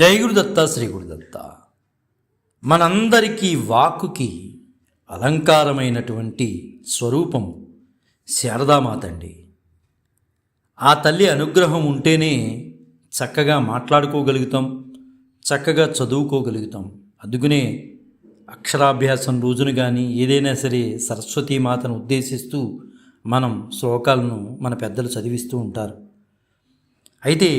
జై గురుదత్త శ్రీ గురుదత్త. మనందరికీ వాక్కుకి అలంకారమైనటువంటి స్వరూపం శారదామాత అండి ఆ తల్లి అనుగ్రహం ఉంటేనే చక్కగా మాట్లాడుకోగలుగుతాం చక్కగా చదువుకోగలుగుతాం. అందుకనే అక్షరాభ్యాసం రోజున కానీ ఏదైనా సరే సరస్వతీ మాతను ఉద్దేశిస్తూ మనం శ్లోకాలను మన పెద్దలు చదివిస్తూ ఉంటారు. అయితే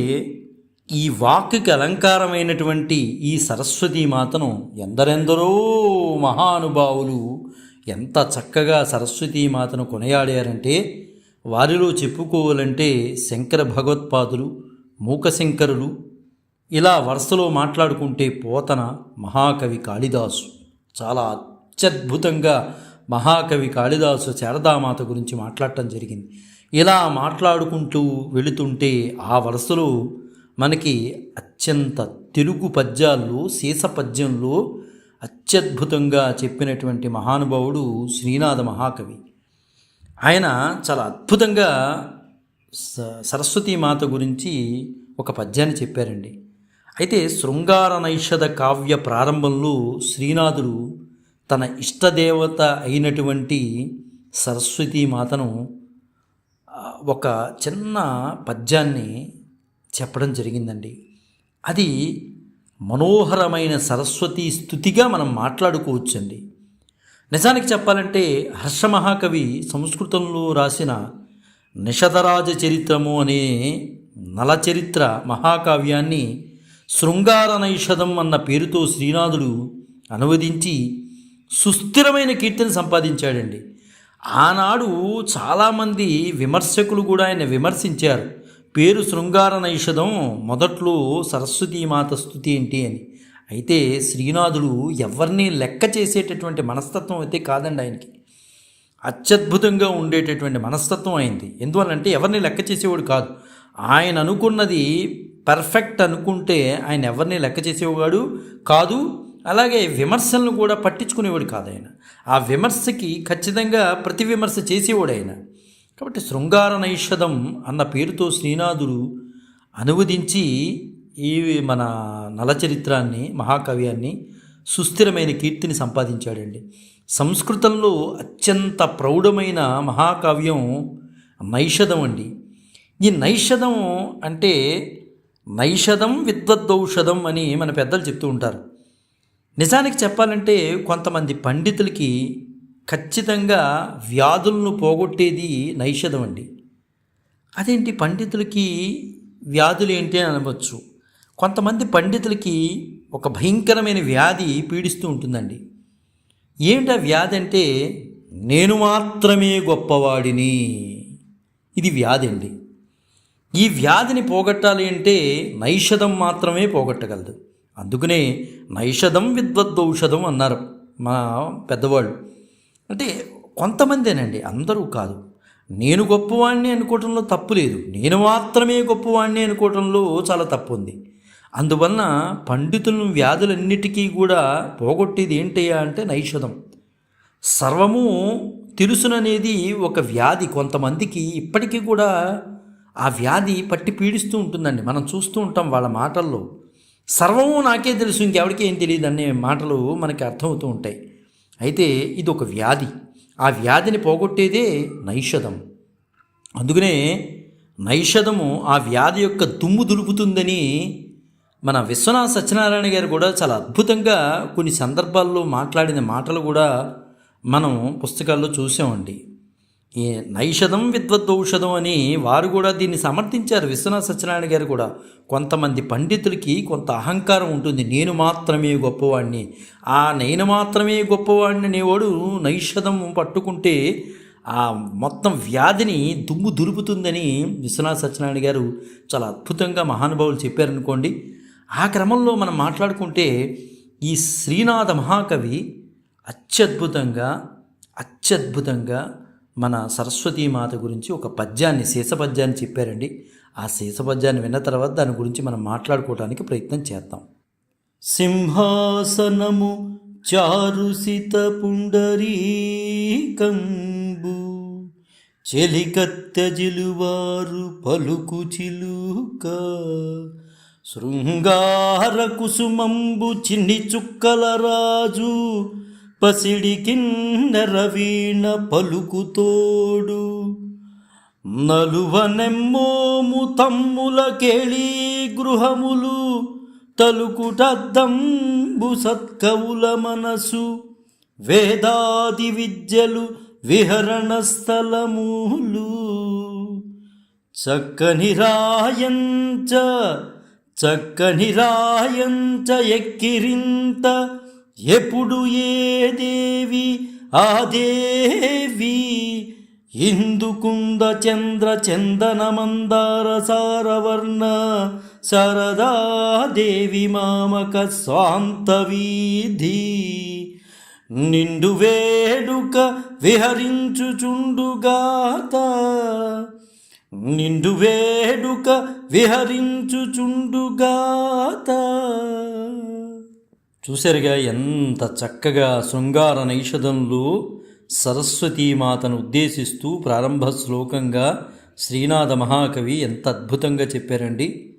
ఈ వాక్కి అలంకారమైనటువంటి ఈ సరస్వతీ మాతను ఎందరెందరో మహానుభావులు ఎంత చక్కగా సరస్వతీ మాతను కొనయాడారంటే వారిలో చెప్పుకోవాలంటే శంకర భగవత్పాదులు మూకశంకరులు ఇలా వరుసలో మాట్లాడుకుంటే పోతన మహాకవి కాళిదాసు. చాలా అత్యద్భుతంగా మహాకవి కాళిదాసు శారదామాత గురించి మాట్లాడటం జరిగింది. ఇలా మాట్లాడుకుంటూ వెళుతుంటే ఆ వరుసలో మనకి అత్యంత తెలుగు పద్యాల్లో శీస పద్యంలో అత్యద్భుతంగా చెప్పినటువంటి మహానుభావుడు శ్రీనాథ మహాకవి. ఆయన చాలా అద్భుతంగా స సరస్వతీ మాత గురించి ఒక పద్యాన్ని చెప్పారండి. అయితే శృంగార నైషధ కావ్య ప్రారంభంలో శ్రీనాథుడు తన ఇష్టదేవత అయినటువంటి సరస్వతీ మాతను ఒక చిన్న పద్యాన్ని చెప్పడం జరిగిందండి. అది మనోహరమైన సరస్వతీ స్థుతిగా మనం మాట్లాడుకోవచ్చండి. నిజానికి చెప్పాలంటే హర్ష మహాకవి సంస్కృతంలో రాసిన నిషధరాజ చరిత్రము అనే నలచరిత్ర మహాకావ్యాన్ని శృంగార నైషధం అన్న పేరుతో శ్రీనాథుడు అనువదించి సుస్థిరమైన కీర్తిని సంపాదించాడండి. ఆనాడు చాలామంది విమర్శకులు కూడా ఆయన విమర్శించారు. పేరు శృంగార నైషధం మొదట్లో సరస్వతీమాత స్థుతి ఏంటి అని. అయితే శ్రీనాథుడు ఎవరిని లెక్క చేసేటటువంటి మనస్తత్వం అయితే కాదండి ఆయనకి. అత్యద్భుతంగా ఉండేటటువంటి మనస్తత్వం అయింది. ఎందువల్లంటే ఎవరిని లెక్క చేసేవాడు కాదు. ఆయన అనుకున్నది పర్ఫెక్ట్ అనుకుంటే ఆయన ఎవరిని లెక్క చేసేవాడు కాదు. అలాగే విమర్శలను కూడా పట్టించుకునేవాడు కాదు ఆయన. ఆ విమర్శకి ఖచ్చితంగా ప్రతి విమర్శ చేసేవాడు ఆయన. కాబట్టి శృంగార నైషధం అన్న పేరుతో శ్రీనాథుడు అనువదించి ఈ మన నలచరిత్రాన్ని మహాకావ్యాన్ని సుస్థిరమైన కీర్తిని సంపాదించాడండి. సంస్కృతంలో అత్యంత ప్రౌఢమైన మహాకావ్యం నైషధం అండి ఈ నైషధం అంటే నైషధం విద్వద్దౌషధం అని మన పెద్దలు చెప్తూ ఉంటారు. నిజానికి చెప్పాలంటే కొంతమంది పండితులకి ఖచ్చితంగా వ్యాధులను పోగొట్టేది నైషధం అండి. అదేంటి పండితులకి వ్యాధులు ఏంటి అని అనవచ్చు. కొంతమంది పండితులకి ఒక భయంకరమైన వ్యాధి పీడిస్తూ ఉంటుందండి. ఏంటి ఆ వ్యాధి అంటే నేను మాత్రమే గొప్పవాడిని. ఇది వ్యాధి అండి. ఈ వ్యాధిని పోగొట్టాలి అంటే నైషధం మాత్రమే పోగొట్టగలదు. అందుకనే నైషధం విద్వద్దౌషధం అన్నారు మా పెద్దవాళ్ళు. అంటే కొంతమందేనండి అందరూ కాదు. నేను గొప్పవాణ్ణి అనుకోవటంలో తప్పు లేదు. నేను మాత్రమే గొప్పవాణ్ణి అనుకోవటంలో చాలా తప్పు ఉంది అందువలన పండితులను వ్యాధులన్నిటికీ కూడా పోగొట్టేది ఏంటయ్యా అంటే నైషధం. సర్వము తెలుసుననేది ఒక వ్యాధి. కొంతమందికి ఇప్పటికీ కూడా ఆ వ్యాధి పట్టి పీడిస్తూ ఉంటుందండి. మనం చూస్తూ ఉంటాం వాళ్ళ మాటల్లో. సర్వము నాకే తెలుసు ఇంకెవరికి ఏం తెలియదు అనే మాటలు మనకి అర్థమవుతూ ఉంటాయి. అయితే ఇది ఒక వ్యాధి. ఆ వ్యాధిని పోగొట్టేదే నైషధం. అందుకనే నైషధము ఆ వ్యాధి యొక్క దుమ్ము దులుపుతుందని మన విశ్వనాథ సత్యనారాయణ గారు కూడా చాలా అద్భుతంగా కొన్ని సందర్భాల్లో మాట్లాడిన మాటలు కూడా మనం పుస్తకాల్లో చూసామండి. నైషధం విద్వద్దౌషధం అని వారు కూడా దీన్ని సమర్థించారు విశ్వనాథ సత్యనారాయణ గారు కూడా. కొంతమంది పండితులకి కొంత అహంకారం ఉంటుంది. నేను మాత్రమే గొప్పవాడిని ఆ నేను మాత్రమే గొప్పవాడిని అనేవాడు నైషధం పట్టుకుంటే ఆ మొత్తం వ్యాధిని దుమ్ము దురుపుతుందని విశ్వనాథ సత్యనారాయణ గారు చాలా అద్భుతంగా మహానుభావులు చెప్పారనుకోండి. ఆ క్రమంలో మనం మాట్లాడుకుంటే ఈ శ్రీనాథ మహాకవి అత్యద్భుతంగా అత్యద్భుతంగా మన సరస్వతీమాత గురించి ఒక పద్యాన్ని శేషపద్యాన్ని చెప్పారండి. ఆ శేషపద్యాన్ని విన్న తర్వాత దాని గురించి మనం మాట్లాడుకోవడానికి ప్రయత్నం చేద్దాం. సింహాసనము చారుసిత పుండరీకంబు చెలికత్తె జిలువారు పలుకు చిలుక శృంగార కుసుమంబు చిన్ని చుక్కల రాజు పసిడి కిన్నెర వీణ పలుకుతోడు నలువనెమ్మోము తమ్ముల కేళీ గృహములు తలుకుటద్దంబు సత్కవుల మనసు వేదాది విద్యలు విహరణ స్థలములు. చక్కని రాయంచ చక్కని రాయంచ ఎక్కిరింత ఎప్పుడు ఏ దేవి ఆ దేవి? ఇందుకుంద చంద్ర చందన మందార సారవర్ణ శారదాదేవి మామక స్వాంత వీధి. నిండు వేడుక విహరించుచుండుగాత నిండు వేడుక విహరించుచుండుగాత చూశారుగా ఎంత చక్కగా శృంగార నైషధంలో సరస్వతీమాతను ఉద్దేశిస్తూ ప్రారంభ శ్లోకంగా శ్రీనాథ మహాకవి ఎంత అద్భుతంగా చెప్పారండి.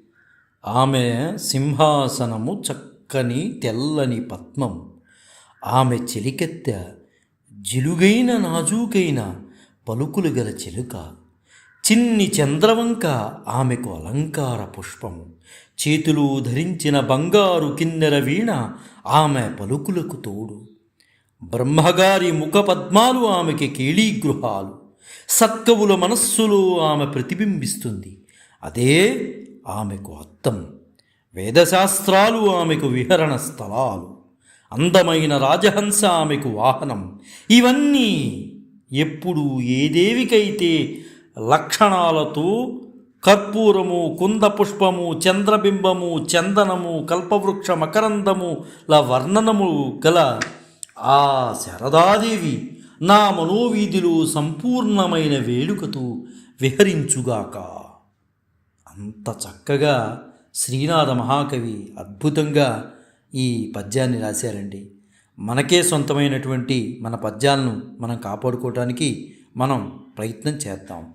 ఆమె సింహాసనము చక్కని తెల్లని పద్మం. ఆమె చెలికెత్తె జిలుగైన నాజూకైన పలుకులు గల చిలుక. చిన్ని చంద్రవంక ఆమెకు అలంకార పుష్పము చేతులు ధరించిన బంగారు కిన్నెర వీణ ఆమె పలుకులకు తోడు. బ్రహ్మగారి ముఖ పద్మాలు ఆమెకి కేళీగృహాలు. సత్కవుల మనస్సులో ఆమె ప్రతిబింబిస్తుంది. అదే ఆమెకు అర్థం వేదశాస్త్రాలు ఆమెకు విహరణ స్థలాలు. అందమైన రాజహంస ఆమెకు వాహనం. ఇవన్నీ ఎప్పుడు ఏ దేవికైతే లక్షణాలతో కర్పూరము కుంద పుష్పము చంద్రబింబము చందనము కల్పవృక్ష మకరందము ల వర్ణనము గల ఆ శారదాదేవి నా మనోవీధిలో సంపూర్ణమైన వేడుకతో విహరించుగాక. అంత చక్కగా శ్రీనాథ మహాకవి అద్భుతంగా ఈ పద్యాన్ని రాశారండి. మనకే సొంతమైనటువంటి మన పద్యాలను మనం కాపాడుకోవటానికి మనం ప్రయత్నం చేద్దాం.